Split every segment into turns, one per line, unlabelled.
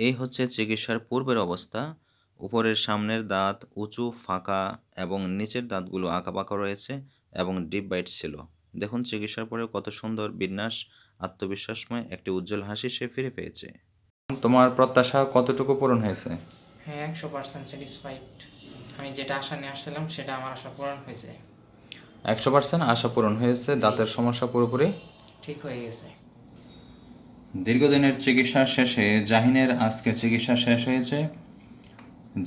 এই হচ্ছে চিকিৎসার পূর্বের অবস্থা। উপরের সামনের দাঁত উঁচু ফাঁকা এবং নিচের দাঁতগুলো আঁকাবাঁকা রয়েছে এবং ডিপ বাইট ছিল। দেখুন চিকিৎসার পরে কত সুন্দর বিন্যাস আত্মবিশ্বাসময় একটি উজ্জ্বল হাসি সে ফিরে পেয়েছে।
তোমার প্রত্যাশা কতটুকু পূরণ হয়েছে?
হ্যাঁ একশো পার্সেন্ট স্যাটিসফাইড আমি যেটা আশা নিয়ে আসছিলাম সেটা আমার আশা পূরণ হয়েছে।
একশো পার্সেন্ট আশা পূরণ হয়েছে দাঁতের সমস্যা পুরোপুরি?
ঠিক হয়ে গেছে।
দীর্ঘদিনের চিকিৎসা শেষে জাহিনের আজকে চিকিৎসা শেষ হয়েছে।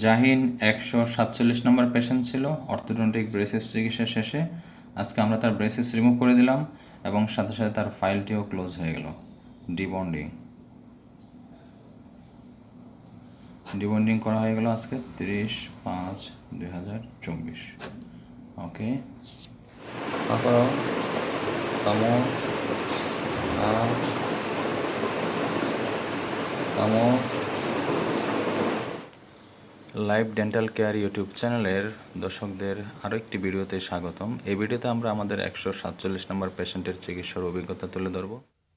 জাহিন একশো সাতচল্লিশ নম্বর পেশেন্ট ছিল অর্থোডন্টিক ব্রেসেস চিকিৎসা শেষে। আজকে আমরা তার ব্রেসেস রিমুভ করে দিলাম এবং সাথে সাথে তার ফাইলটিও ক্লোজ হয়ে গেল। ডিবন্ডিং ডিবন্ডিং করা হয়ে গেল আজকে তিরিশ পাঁচ দুই হাজার চব্বিশ। ওকে তারপর কামো আ কামো লাইভ ডেন্টাল কেয়ার ইউটিউব চ্যানেলের দর্শকদের আরও একটি ভিডিওতে স্বাগতম। এই ভিডিওতে আমরা আমাদের একশো সাতচল্লিশ নম্বর পেশেন্টের চিকিৎসার অভিজ্ঞতা তুলে ধরব।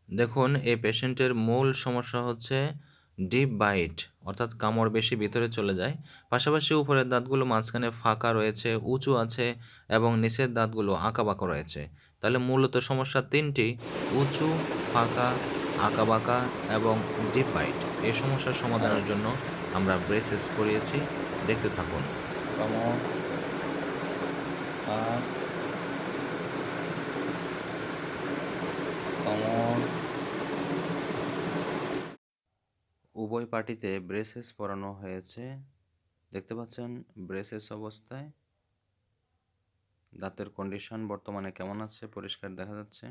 দেখুন, এই পেশেন্টের মূল সমস্যা হচ্ছে ডিপ বাইট, অর্থাৎ কামড় বেশি ভিতরে চলে যায়। পাশাপাশি উপরের দাঁতগুলো মাঝখানে ফাঁকা রয়েছে, উঁচু আছে এবং নিচের দাঁতগুলো আঁকাবাঁকা রয়েছে। তাহলে মূলত সমস্যা তিনটি, উঁচু, ফাঁকা আঁকাবাঁকা এবং ডিপ বাইট এই সমস্যার সমাধানের জন্য আমরা ব্রেসেস করিয়েছি দেখতে থাকুন। উভয় পার্টিতে ব্রেসেস পরানো হয়েছে। দেখতে পাচ্ছেন ব্রেসেস অবস্থায়। দাঁতের কন্ডিশন বর্তমানে কেমন আছে? পরিষ্কার দেখা যাচ্ছে।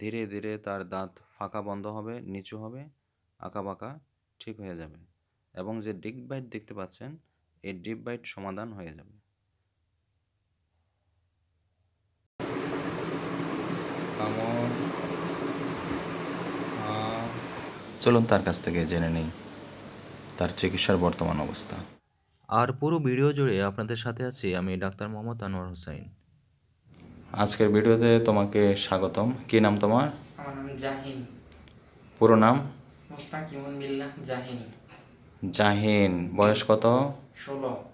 ধীরে ধীরে তার দাঁত ফাঁকা বন্ধ হবে, নিচু হবে, আঁকা বাঁকা ঠিক হয়ে যাবে এবং যে ডিপ বাইট দেখতে পাচ্ছেন, এই ডিপ বাইট সমাধান হয়ে যাবে।
চলুন তার কাছ থেকে জেনে নেই তার চিকিৎসার বর্তমান অবস্থা।
আর পুরো ভিডিও জুড়ে আপনাদের সাথে আছি আমি ডাক্তার মোহাম্মদ আনোয়ার হোসাইন।
আজকের ভিডিওতে তোমাকে স্বাগতম। কি নাম তোমার?
আমার নাম জাহিন।
পুরো নাম?
মুস্তাকিমুন বিল্লাহ জাহিন।
জাহিন বয়স কত?
ষোলো।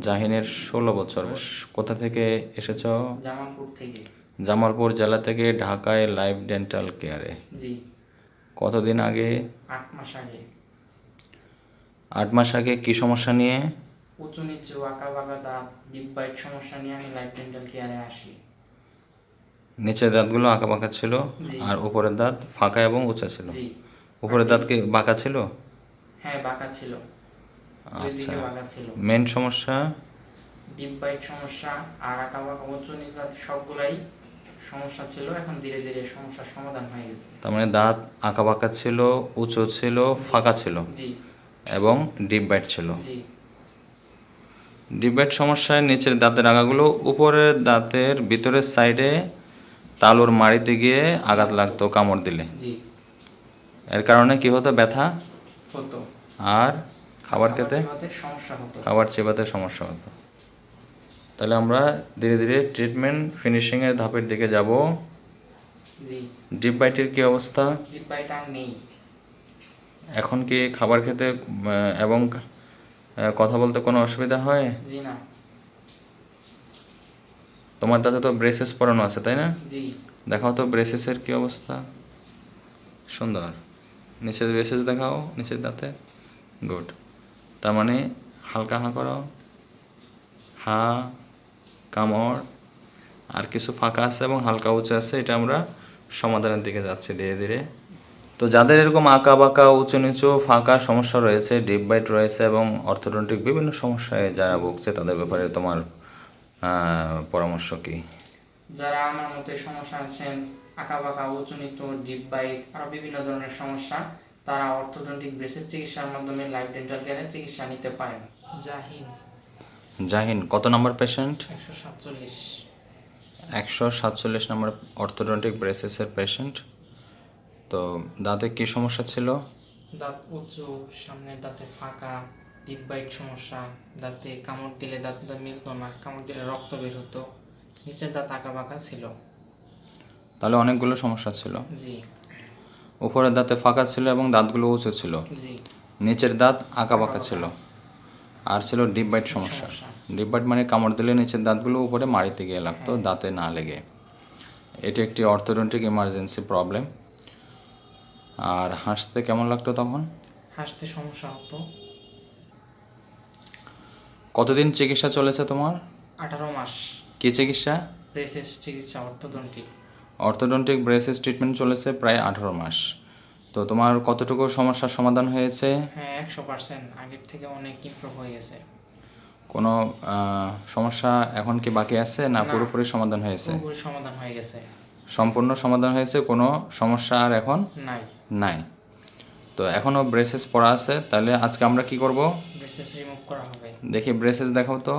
জাহিনের ষোলো বছর। বয়স। কোথা থেকে এসেছ?
জামালপুর থেকে।
জামালপুর জেলা থেকে ঢাকায় লাইভ ডেন্টাল কেয়ারে।
জি।
কতদিন আগে?
আট মাস আগে।
আট মাস আগে কি সমস্যা নিয়ে?
উঁচু নিচু আঁকা বাঁকা দাঁত ডিপ বাইট সমস্যা নিয়ে আমি লাইফ ডেন্টাল কেয়ারে আসি।
নিচের দাঁতগুলো আঁকা বাঁকা ছিল
জি।
আর উপরের দাঁত ফাঁকা এবং উঁচা ছিল।
জি।
উপরের দাঁত কি বাঁকা ছিল?
হ্যাঁ বাঁকা ছিল। দুই
আচ্ছা।
দিকে বাঁকা ছিল।
মেন সমস্যা?
ডিপ বাইট সমস্যা আর আঁকা বাঁকা উঁচু নিচু দাঁত সবগুলাই সমস্যা ছিল। এখন ধীরে ধীরে সমস্যার সমাধান হয়ে গেছে।
তার মানে দাঁত আঁকা বাঁকা ছিল উঁচু ছিল ফাঁকা ছিল
জি।
এবং ডিপ বাইট ছিল।
জি।
ডিপ বাইট সমস্যায় নিচের দাঁতের আগাগুলো উপরের দাঁতের ভিতরের সাইডে তালুর মাড়িতে গিয়ে আঘাত লাগতো কামড় দিলে। এর কারণে কি হতো? ব্যথা?
হতো।
আর খাবার খেতে?
চিবাতে সমস্যা হতো।
খাবার চেবাতে সমস্যা হতো। তাহলে আমরা ধীরে ধীরে ট্রিটমেন্ট ফিনিশিংয়ের ধাপের দিকে যাব। ডিপ বাইটের কি অবস্থা?
ডিপ বাইট আর নেই।
এখন কি খাবার খেতে এবং কথা বলতে কোনো অসুবিধা হয়?
জি না।
তোমার দাঁতে তো ব্রেসেস পরানো আছে তাই না?
জি।
দেখাও তো ব্রেসেসের কি অবস্থা। সুন্দর। নিচের ব্রেসেস দেখাও নিচের দাঁতে। গুড তার মানে হালকা হাঁ করো। হা কামড় আর কিছু ফাঁকা আছে এবং হালকা উঁচু আছে এটা আমরা সমাধানের দিকে যাচ্ছি ধীরে ধীরে। তো যাদের এরকম আঁকা বাঁকা উঁচু নিচু ফাঁকা সমস্যা রয়েছে ডিপ বাইট রয়েছে এবং অর্থোডন্টিক বিভিন্ন সমস্যায় যারা ভুগছে তাদের ব্যাপারে তোমার পরামর্শ কী?
যারা আমার মতে সমস্যা আছেন আঁকা বাঁকা উঁচু নিচু ডিপ বাইট আরও বিভিন্ন ধরনের সমস্যা তারা অর্থোডন্টিক ব্রেসেস চিকিৎসার মাধ্যমে লাইফ ডেন্টাল কেয়ারে চিকিৎসা নিতে পারেন। জাহিন।
জাহিন কত নম্বর পেশেন্ট
একশো সাতচল্লিশ।
একশো সাতচল্লিশ নম্বর অর্থোডন্টিক ব্রেসেসের পেশেন্ট তো দাঁতে কি সমস্যা ছিল?
দাঁত উঁচু সামনের দাঁতে ফাঁকা ডিপ বাইট সমস্যা দাঁতে কামড় দিলে দাঁত দাঁত মিলতো না কামড় দিলে রক্ত বের হতো নিচের দাঁত আঁকা বাঁকা ছিল।
তাহলে অনেকগুলো সমস্যা ছিল।
জি।
উপরের দাঁতে ফাঁকা ছিল এবং দাঁতগুলো উঁচু ছিল।
জি।
নিচের দাঁত আঁকা বাঁকা ছিল। আর ছিল ডিপ বাইট সমস্যা। ডিপ বাইট মানে কামড় দিলে নিচের দাঁতগুলো উপরে মাড়িতে গিয়ে লাগতো দাঁতে না লেগে। এটি একটি অর্থোডন্টিক ইমার্জেন্সি প্রবলেম। আর হাসতে কেমন লাগতো তখন?
হাসতে সমস্যা হতো।
কতদিন চিকিৎসা চলেছে তোমার?
আঠারো মাস।
কি চিকিৎসা?
ব্রেসেস চিকিৎসা অর্থোডন্টিক।
অর্থোডন্টিক ব্রেসেস ট্রিটমেন্ট চলেছে প্রায় আঠারো মাস। তো তোমার কতটুকু সমস্যার সমাধান হয়েছে?
হ্যাঁ একশো পার্সেন্ট। আগের থেকে অনেক ইমপ্রুভ হয়ে গেছে।
কোনো সমস্যা এখন কি বাকি আছে না। পুরোপুরি সমাধান হয়েছে?
পুরোপুরি সমাধান হয়ে গেছে।
সম্পূর্ণ সমাধান হয়েছে কোনো সমস্যা আর এখন
নাই।
নাই। তো এখনও ব্রেসেস পড়া আছে তাহলে আজকে আমরা কি করব?
ব্রেসেস রিমুভ করা হবে।
দেখি ব্রেসেস দেখাও তো।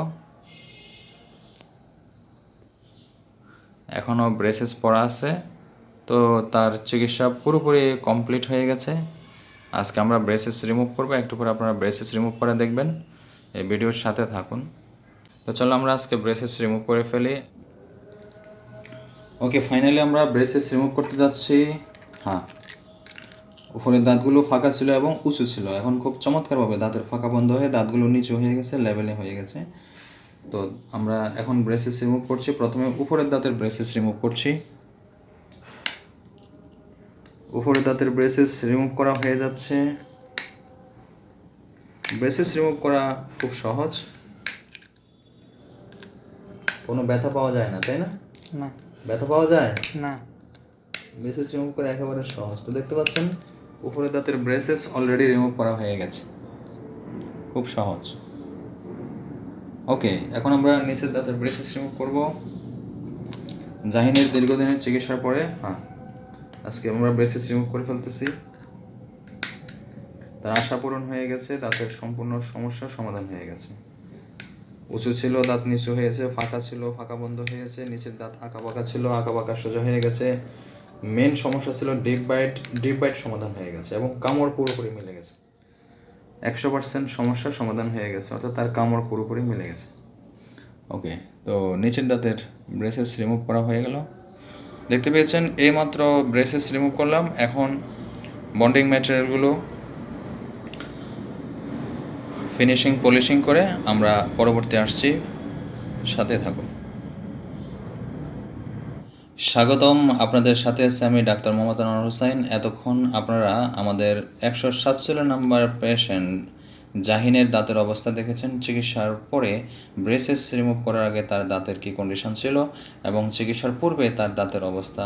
এখনও ব্রেসেস পড়া আছে তো তার চিকিৎসা পুরোপুরি কমপ্লিট হয়ে গেছে। আজকে আমরা ব্রেসেস রিমুভ করব একটু পরে আপনারা ব্রেসেস রিমুভ করে দেখবেন। এই ভিডিওর সাথে থাকুন। তো চলো আমরা আজকে ব্রেসেস রিমুভ করে ফেলি। ওকে ফাইনালি আমরা ব্রেসেস রিমুভ করতে যাচ্ছি। হ্যাঁ। উপরের দাঁতগুলো ফাঁকা ছিল এবং উঁচু ছিল। এখন খুব চমৎকারভাবে দাঁতের ফাঁকা বন্ধ হয়ে দাঁতগুলো নিচু হয়ে গেছে লেভেলে হয়ে গেছে। তো আমরা এখন ব্রেসেস রিমুভ করছি। প্রথমে উপরের দাঁতের ব্রেসেস রিমুভ করছি। উপরের দাঁতের ব্রেসেস রিমুভ করা হয়ে যাচ্ছে। ব্রেসেস রিমুভ করা খুব সহজ। কোনো ব্যথা পাওয়া যায় না, তাই না?
না।
ব্যথা পাওয়া যায়?
না।
ব্রেসেস রিমুভ করা একেবারে সহজ। তো দেখতে পাচ্ছেন উপরে দাঁতের ব্রেসেস অলরেডি রিমুভ করা হয়ে গেছে। খুব সহজ। ওকে এখন আমরা নিচের দাঁতের ব্রেসেস রিমুভ করব। জাহিনের দীর্ঘদিনের চিকিৎসার পরে হ্যাঁ আজকে আমরা ব্রেসেস রিমুভ করে ফেলতেছি। তার আশা পূরণ হয়ে গেছে দাঁতের সম্পূর্ণ সমস্যার সমাধান হয়ে গেছে। উঁচু ছিল, দাঁত নিচু হয়েছে, ফাঁকা ছিল, ফাঁকা বন্ধ হয়েছে, নিচের দাঁত আঁকা বাঁকা ছিল আঁকা বাঁকা সোজা হয়ে গেছে। মেন সমস্যা ছিল ডিপ বাইট ডিপ বাইট সমাধান হয়ে গেছে এবং কামড় পুরোপুরি মিলে গেছে। একশো পার্সেন্ট সমস্যার সমাধান হয়ে গেছে, অর্থাৎ তার কামড় পুরোপুরি মিলে গেছে। ওকে তো নিচের দাঁতের ব্রেসেস রিমুভ করা হয়ে গেল। দেখতে পেয়েছেন, এইমাত্র ব্রেসেস রিমুভ করলাম। এখন বন্ডিং ম্যাটেরিয়ালগুলো ফিনিশিং পলিশিং করে আমরা পরবর্তী আসছি। সাথে থাকুন। স্বাগতম আপনাদের সাথে আছে আমি ডাক্তার মোহাম্মদ আনোয়ার হোসাইন। এতক্ষণ আপনারা আমাদের একশো সাতচল্লিশ নাম্বার পেশেন্ট জাহিনের দাঁতের অবস্থা দেখেছেন। চিকিৎসার পরে ব্রেসেস রিমুভ করার আগে তার দাঁতের কী কন্ডিশন ছিল এবং চিকিৎসার পূর্বে তার দাঁতের অবস্থা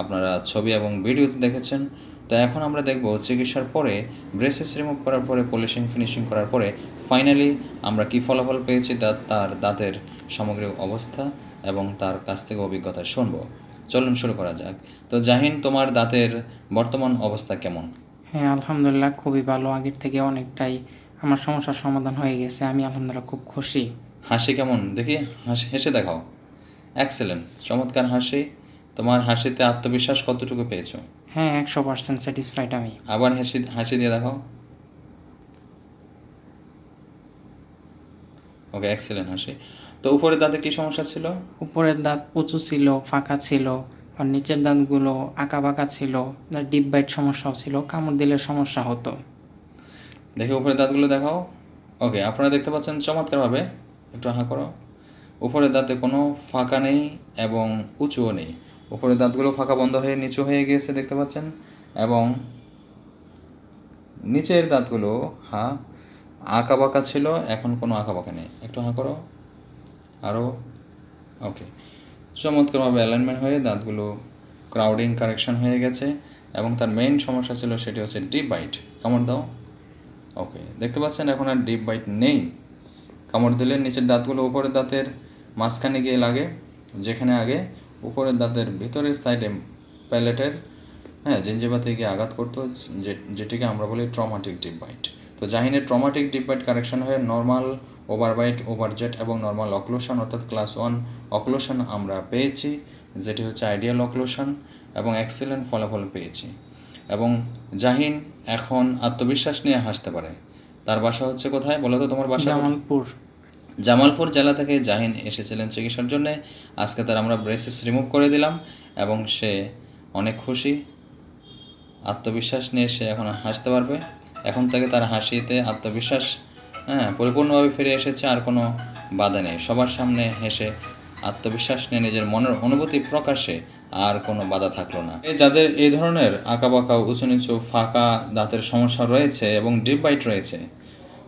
আপনারা ছবি এবং ভিডিওতে দেখেছেন। তো এখন আমরা দেখব চিকিৎসার পরে ব্রেসেস রিমুভ করার পরে পলিশিং ফিনিশিং করার পরে ফাইনালি আমরা কি ফলাফল পেয়েছি তা- তার দাঁতের সামগ্রিক অবস্থা এবং তার কাছ থেকে অভিজ্ঞতা শুনব। চলুন শুরু করা যাক। তো জাহিন তোমার দাঁতের বর্তমান অবস্থা কেমন?
হ্যাঁ আলহামদুলিল্লাহ খুবই ভালো। আগের থেকে অনেকটাই আমার সমস্যার সমাধান হয়ে গেছে। আমি আলহামদুলিল্লাহ খুব খুশি।
হাসি কেমন? দেখি হাসি হেসে দেখাও। এক্সেলেন্ট চমৎকার হাসি। তোমার হাসিতে আত্মবিশ্বাস কতটুকু পেয়েছ?
হ্যাঁ একশো পার্সেন্ট স্যাটিসফাইড আমি।
আবার হাসি হাসি দিয়ে দেখাও। ওকে এক্সেলেন্ট হাসি। তো উপরের দাঁতে কি সমস্যা ছিল?
উপরের দাঁত উঁচু ছিল ফাঁকা ছিল আর নিচের দাঁতগুলো আঁকা বাঁকা ছিল ডিপ বাইট সমস্যাও ছিল কামড় দিলে সমস্যা হতো।
দেখি উপরের দাঁতগুলো দেখাও। ওকে আপনারা দেখতে পাচ্ছেন চমৎকারভাবে। একটু হাঁ করো। উপরের দাঁতে কোনো ফাঁকা নেই এবং উঁচুও নেই। উপরের দাঁতগুলো ফাঁকা বন্ধ হয়ে নিচু হয়ে গিয়েছে, দেখতে পাচ্ছেন? এবং নিচের দাঁতগুলো হ্যাঁ আঁকা বাঁকা ছিল, এখন কোনো আঁকা বাঁকা নেই। একটু হাঁ করো। আরও ওকে। চমৎকারভাবে অ্যালাইনমেন্ট হয়ে দাঁতগুলো ক্রাউডিং কারেকশন হয়ে গেছে এবং তার মেইন সমস্যা ছিল সেটি হচ্ছে ডিপ বাইট। কামড় দাও। ওকে। দেখতে পাচ্ছেন এখন আর ডিপ বাইট নেই। কামড় দিলে নিচের দাঁতগুলো উপরের দাঁতের মাঝখানে গিয়ে লাগে, যেখানে আগে উপরের দাঁতের ভিতরের সাইডে প্যালেটের হ্যাঁ জিঞ্জিবাতে গিয়ে আঘাত করতো যেটিকে আমরা বলি ট্রমাটিক ডিপ বাইট তো জাহিনের ট্রমাটিক ডিপ বাইট কারেকশন হয়ে নর্মাল ওভারবাইট ওভারজেট এবং নর্মাল অক্লুশন অর্থাৎ ক্লাস ওয়ান অক্লুশন আমরা পেয়েছি, যেটি হচ্ছে আইডিয়াল অক্লুশন এবং এক্সেলেন্ট ফলাফল পেয়েছি। এবং জাহিন এখন আত্মবিশ্বাস নিয়ে হাসতে পারে। তার বাসা হচ্ছে কোথায় বলো তো তোমার বাসা?
জামালপুর।
জামালপুর জেলা থেকে জাহিন এসেছিলেন চিকিৎসার জন্য। আজকে তার আমরা ব্রেসেস রিমুভ করে দিলাম এবং সে অনেক খুশি। আত্মবিশ্বাস নিয়ে সে এখন হাসতে পারবে। এখন থেকে তার হাসিতে আত্মবিশ্বাস হ্যাঁ পরিপূর্ণভাবে ফিরে এসেছে, আর কোনো বাধা নেই। সবার সামনে হেসে আত্মবিশ্বাস নিয়ে নিজের মনের অনুভূতি প্রকাশে আর কোনো বাধা থাকল না। যাদের এই ধরনের আঁকা আঁকাবাঁকা উঁচু নিচু ফাঁকা দাঁতের সমস্যা রয়েছে এবং ডিপ বাইট রয়েছে,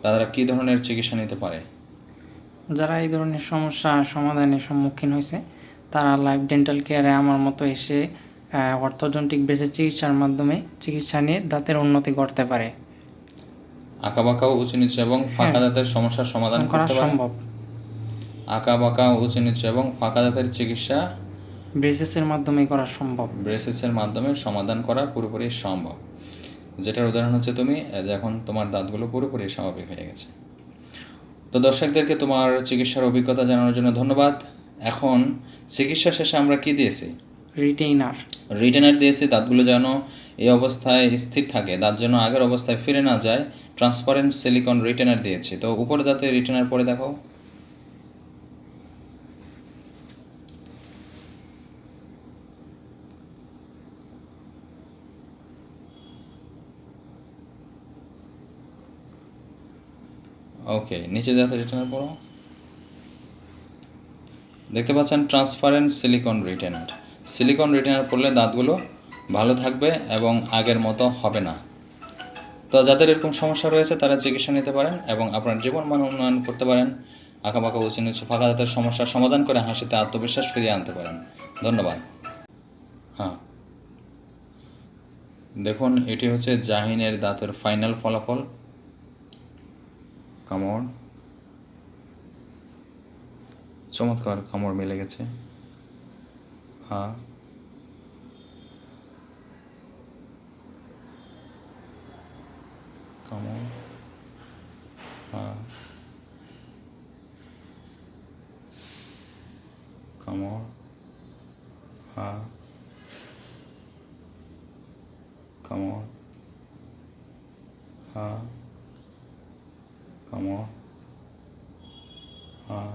তারা কী ধরনের চিকিৎসা নিতে পারে?
যারা এই ধরনের সমস্যা সমাধানের সম্মুখীন হয়েছে তারা লাইফ ডেন্টাল কেয়ারে আমার মতো এসে অর্থোডন্টিক ব্রেসের চিকিৎসার মাধ্যমে চিকিৎসা নিয়ে দাঁতের উন্নতি করতে পারে।
আঁকা বাঁকা উঁচু নিচু এবং ফাঁকা দাঁতের সমস্যার সমাধান
করা সম্ভব।
আঁকা বাঁকা উঁচু নিচু এবং ফাঁকা দাঁতের চিকিৎসা
ব্রেসেসের মাধ্যমে করা সম্ভব।
ব্রেসেসের মাধ্যমে সমাধান করা পুরোপুরি সম্ভব। যেটার উদাহরণ হচ্ছে তুমি এখন তোমার দাঁতগুলো পুরোপুরি স্বাভাবিক হয়ে গেছে। তো দর্শকদেরকে তোমার চিকিৎসার অভিজ্ঞতা জানানোর জন্য ধন্যবাদ। এখন চিকিৎসা শেষে আমরা কি দিয়েছি?
রিটেইনার
রিটেনার দিয়েছি দাঁতগুলো যেন এই অবস্থায় স্থির থাকে দাঁত যেন আগের অবস্থায় ফিরে না যায়। ট্রান্সপারেন্ট সিলিকন রিটেনার দিয়েছি। তো উপরে দাঁতে রিটেনার পরে দেখো ওকে নিচে দাঁতে রিটেনার পড়ো দেখতে পাচ্ছেন transparent silicone retainer silicone retainer পড়লে দাঁতগুলো ভালো থাকবে এবং আগের মতো হবে না। তো যাদের এরকম সমস্যা রয়েছে, তারা চিকিৎসা নিতে পারেন এবং আপনার জীবন মান উন্নয়ন করতে পারেন। আঁকাবাঁকা উঁচু নিচু ফাঁকা দাঁতের সমস্যার সমাধান করে হাসিতে আত্মবিশ্বাস ফিরিয়ে আনতে পারেন। ধন্যবাদ। হ্যাঁ। দেখুন, এটি হচ্ছে জাহিনের দাঁতের ফাইনাল ফলাফল। কামড়। চমৎকার কামড় মিলে গেছে। হা। কামড়। হা। কামড়। হা। কামড়। হ্যাঁ কামড় হ্যাঁ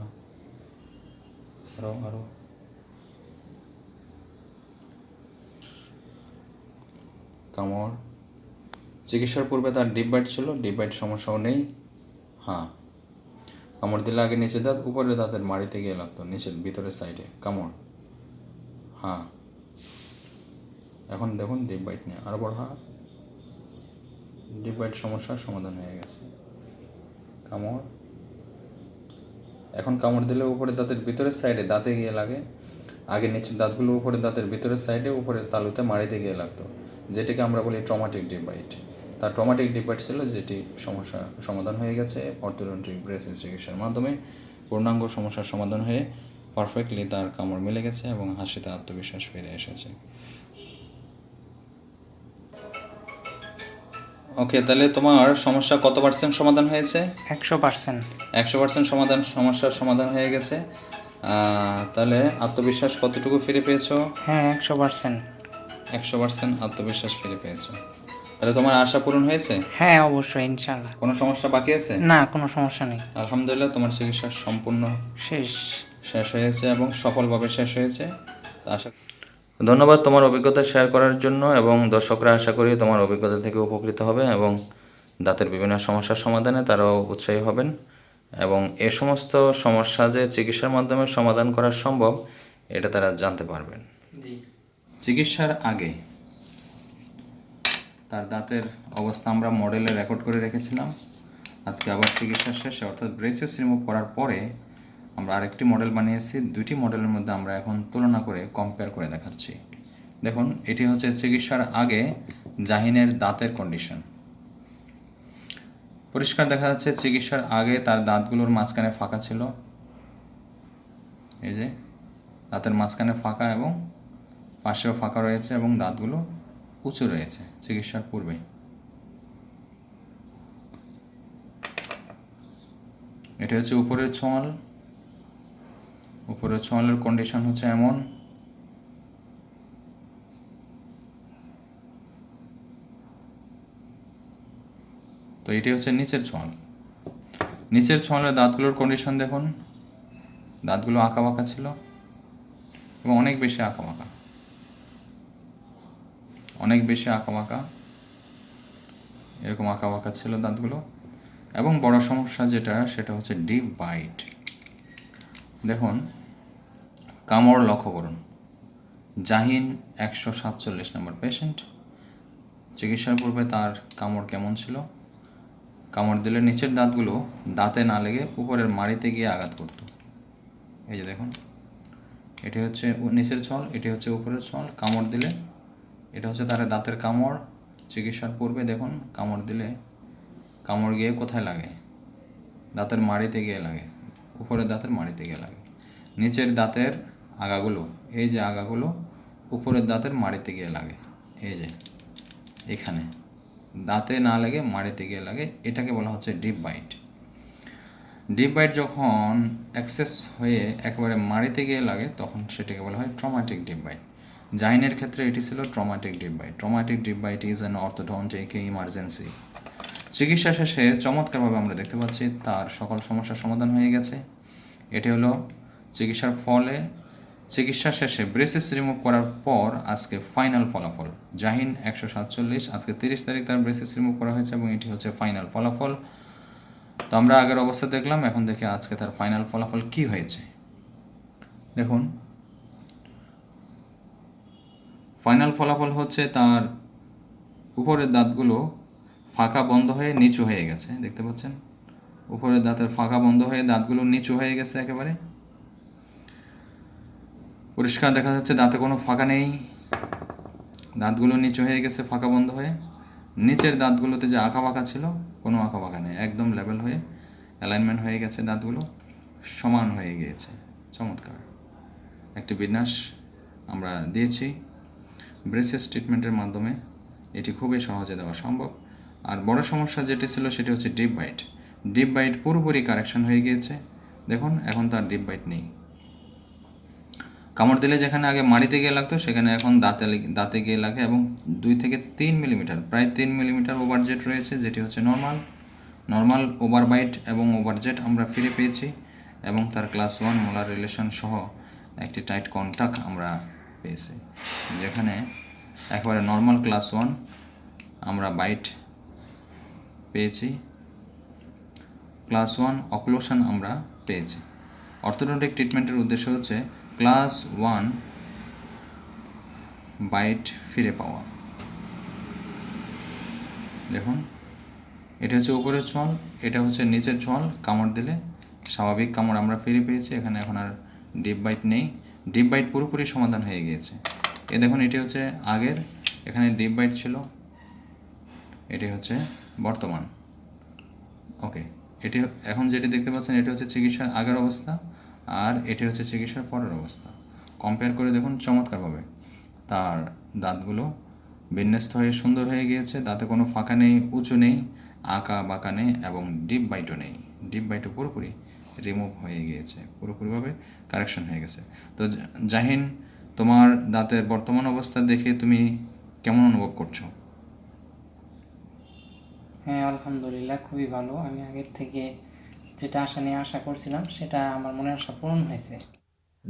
আরও আরও কামড় চিকিৎসার পূর্বে তার ডিপ বাইট ছিল, ডিপ বাইট সমস্যাও নেই। হ্যাঁ। কামড় দিলে আগে নিচের দাঁত উপরের দাঁতের মাড়িতে গিয়ে লাগতো, নিচের ভিতরের সাইডে। কামড় হ্যাঁ। এখন দেখুন ডিপ বাইট নিয়ে। আরও বড়। হ্যাঁ ডিপ বাইট সমস্যার সমাধান হয়ে গেছে। কামড়। এখন কামড় দিলে উপরের দাঁতের ভিতরের সাইডে দাঁতে গিয়ে লাগে। আগে নিচের দাঁতগুলো উপরে দাঁতের ভিতরের সাইডে উপরের তালুতে মারিতে গিয়ে লাগতো। যেটিকে আমরা বলি ট্রমাটিক ডিবাইট তার ট্রমাটিক ডিবাইট ছিল যেটি সমস্যা সমাধান হয়ে গেছে। অর্থোডন্টিক ব্রেসের চিকিৎসার মাধ্যমে পূর্ণাঙ্গ সমস্যার সমাধান হয়ে পারফেক্টলি তার কামড় মিলে গেছে এবং হাসিতে আত্মবিশ্বাস ফিরে এসেছে। ওকে তাহলে তোমার সমস্যা কত পার্সেন্ট সমাধান হয়েছে?
একশো পার্সেন্ট
একশো পার্সেন্ট সমাধান সমস্যার সমাধান হয়ে গেছে। তাহলে আত্মবিশ্বাস কতটুকু ফিরে পেয়েছ?
হ্যাঁ একশো পার্সেন্ট
একশো পার্সেন্ট আত্মবিশ্বাস ফিরে পেয়েছ। তাহলে তোমার আশা পূরণ হয়েছে?
হ্যাঁ অবশ্যই ইনশাল্লাহ
কোনো সমস্যা বাকি আছে?
না কোনো সমস্যা নেই।
আলহামদুলিল্লাহ তোমার চিকিৎসা সম্পূর্ণ
শেষ।
শেষ হয়েছে এবং সফলভাবে শেষ হয়েছে। তা আশা ধন্যবাদ তোমার অভিজ্ঞতা শেয়ার করার জন্য এবং দর্শকরা আশা করি তোমার অভিজ্ঞতা থেকে উপকৃত হবে এবং দাঁতের বিভিন্ন সমস্যার সমাধানে তারাও উৎসাহী হবেন এবং এ সমস্ত সমস্যা যে চিকিৎসার মাধ্যমে সমাধান করা সম্ভব এটা তারা জানতে পারবেন। চিকিৎসার আগে তার দাঁতের অবস্থা আমরা মডেলে রেকর্ড করে রেখেছিলাম। আজকে আবার চিকিৎসা শেষে অর্থাৎ ব্রেসেস রিমুভ করার পরে আমরা আরেকটি মডেল বানিয়েছি দুটি মডেলের মধ্যে আমরা এখন তুলনা করে কম্পেয়ার করে দেখাচ্ছি। দেখুন, এটি হচ্ছে চিকিৎসার আগে জাহিনের দাঁতের কন্ডিশন পরিষ্কার দেখা যাচ্ছে চিকিৎসার আগে তার দাঁতগুলোর মাঝখানে ফাঁকা ছিল। এই যে, দাঁতের মাঝখানে ফাঁকা এবং পাশেও ফাঁকা রয়েছে এবং দাঁতগুলো উঁচু রয়েছে চিকিৎসার পূর্বে এটা হচ্ছে উপরের ছোঁয়াল। উপরের ছোঁয়ালের কন্ডিশন হচ্ছে এমন। তো এটি হচ্ছে নিচের ছোঁয়াল। নিচের ছোঁয়ালের দাঁতগুলোর কন্ডিশন দেখুন। দাঁতগুলো আঁকা বাঁকা ছিল এবং অনেক বেশি আঁকা বাঁকা অনেক বেশি আঁকা বাঁকা এরকম আঁকা বাঁকা ছিল দাঁতগুলো। এবং বড় সমস্যা যেটা, সেটা হচ্ছে ডিপ বাইট দেখুন, কামড় লক্ষ্য করুন। জাহিন একশো সাতচল্লিশ নম্বর পেশেন্ট চিকিৎসার পূর্বে তার কামড় কেমন ছিল? কামড় দিলে নিচের দাঁতগুলো দাঁতে না লেগে উপরের মাড়িতে গিয়ে আঘাত করত। এই যে দেখুন, এটি হচ্ছে নিচের ছল, এটি হচ্ছে উপরের ছল। কামড় দিলে, এটা হচ্ছে তার দাঁতের কামড়। চিকিৎসার পূর্বে দেখুন, কামড় দিলে কামড় গিয়ে কোথায় লাগে? দাঁতের মাড়িতে গিয়ে লাগে। উপরের দাঁতের মাড়িতে গিয়ে লাগে নিচের দাঁতের আগাগুলো, এই যে আগাগুলো, উপরের দাঁতের মাড়িতে গিয়ে লাগে। এই যে, এখানে। দাঁতে না লাগে মাড়িতে গিয়ে লাগে। এটাকে বলা হচ্ছে ডিপ বাইট। ডিপ বাইট যখন অ্যাক্সেস হয়ে একেবারে মাড়িতে গিয়ে লাগে, তখন সেটাকে বলা হয় ট্রমাটিক ডিপ বাইট। জাইনের ক্ষেত্রে এটি ছিল traumatic deep bite. Traumatic deep bite is an orthodontic emergency চিকিৎসা শেষে চমৎকারভাবে আমরা দেখতে পাচ্ছি তার সকল সমস্যার সমাধান হয়ে গেছে। এটি হলো চিকিৎসার ফলে চিকিৎসা শেষে ব্রেসিস রিমুভ করার পর আজকে ফাইনাল ফলাফল। জাহিন একশো সাতচল্লিশ, আজকে তিরিশ তারিখ তার ব্রেসিস রিমুভ করা হয়েছে এবং এটি হচ্ছে ফাইনাল ফলাফল। তো আমরা আগের অবস্থা দেখলাম, এখন দেখি আজকে তার ফাইনাল ফলাফল কি হয়েছে। দেখুন, ফাইনাল ফলাফল হচ্ছে তার উপরের দাঁতগুলো ফাঁকা বন্ধ হয়ে নিচু হয়ে গেছে, দেখতে পাচ্ছেন? উপরের দাঁতের ফাঁকা বন্ধ হয়ে দাঁতগুলো নিচু হয়ে গেছে একেবারে। পরিষ্কার দেখা যাচ্ছে দাঁতে কোনো ফাঁকা নেই। দাঁতগুলো নিচু হয়ে গেছে, ফাঁকা বন্ধ হয়ে। নিচের দাঁতগুলোতে যে আঁকা বাঁকা ছিল, কোনো আঁকা বাঁকা নেই, একদম লেভেল হয়ে অ্যালাইনমেন্ট হয়ে গেছে দাঁতগুলো, সমান হয়ে গিয়েছে। চমৎকার। একটি বিন্যাস আমরা দিয়েছি। ব্রেসেস ট্রিটমেন্টের মাধ্যমে এটি খুবই সহজে দেওয়া সম্ভব। আর বড় সমস্যা যেটি ছিল সেটি হচ্ছে ডিপ বাইট। ডিপ বাইট পুরোপুরি কারেকশন হয়ে গিয়েছে। দেখুন, এখন তার ডিপ বাইট নেই। কামড় দিলে যেখানে আগে মাড়িতে গিয়ে লাগতো, সেখানে এখন দাঁতে দাঁতে গিয়ে লাগে এবং দুই থেকে তিন মিলিমিটার, প্রায় তিন মিলিমিটার ওভারজেট রয়েছে, যেটি হচ্ছে নর্মাল। নর্মাল ওভারবাইট এবং ওভারজেট আমরা ফিরে পেয়েছি এবং তার ক্লাস ওয়ান মোলার রিলেশন সহ একটি টাইট কন্টাক্ট আমরা পেয়েছি। যেখানে একেবারে নর্মাল ক্লাস ওয়ান আমরা বাইট পেয়েছি। ক্লাস ওয়ান অক্লোশন আমরা পেয়েছি। অর্থোডন্টিক ট্রিটমেন্টের উদ্দেশ্য হচ্ছে ক্লাস ওয়ান বাইট ফিরে পাওয়া। দেখুন, এটা হচ্ছে উপরের ছল এটা হচ্ছে নিচের ছল কামড় দিলে স্বাভাবিক কামড় আমরা ফিরে পেয়েছি, এখানে এখন আর ডিপ বাইট নেই। ডিপ বাইট পুরোপুরি সমাধান হয়ে গিয়েছে। এ দেখুন, এটি হচ্ছে আগের, এখানে ডিপ বাইট ছিল, এটি হচ্ছে বর্তমান। ওকে, এটি এখন যেটি দেখতে পাচ্ছেন, এটি হচ্ছে চিকিৎসার আগের অবস্থা আর এটি হচ্ছে চিকিৎসার পরের অবস্থা। কম্পেয়ার করে দেখুন চমৎকারভাবে তার দাঁতগুলো বিন্যস্ত হয়ে সুন্দর হয়ে গিয়েছে, দাঁতে কোনো ফাঁকা নেই, উঁচু নেই, আঁকা বাঁকা নেই এবং ডিপ বাইটও নেই। ডিপ বাইটও পুরোপুরি রিমুভ হয়ে গিয়েছে পুরোপুরিভাবে কারেকশন হয়ে গেছে। তো জাহিন, তোমার দাঁতের বর্তমান অবস্থা দেখে তুমি কেমন অনুভব করছ?
হ্যাঁ আলহামদুলিল্লাহ, খুবই ভালো। আমি আগের থেকে যেটা আশা নিয়ে আশা করছিলাম, সেটা আমার মনের আশা পূরণ হয়েছে।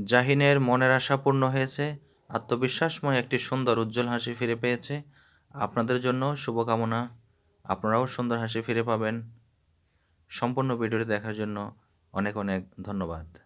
জাহিনের মনের আশা পূর্ণ হয়েছে, আত্মবিশ্বাসময় একটি সুন্দর উজ্জ্বল হাসি ফিরে পেয়েছে। আপনাদের জন্য শুভকামনা। আপনারাও সুন্দর হাসি ফিরে পাবেন। সম্পূর্ণ ভিডিওটি দেখার জন্য অনেক অনেক ধন্যবাদ।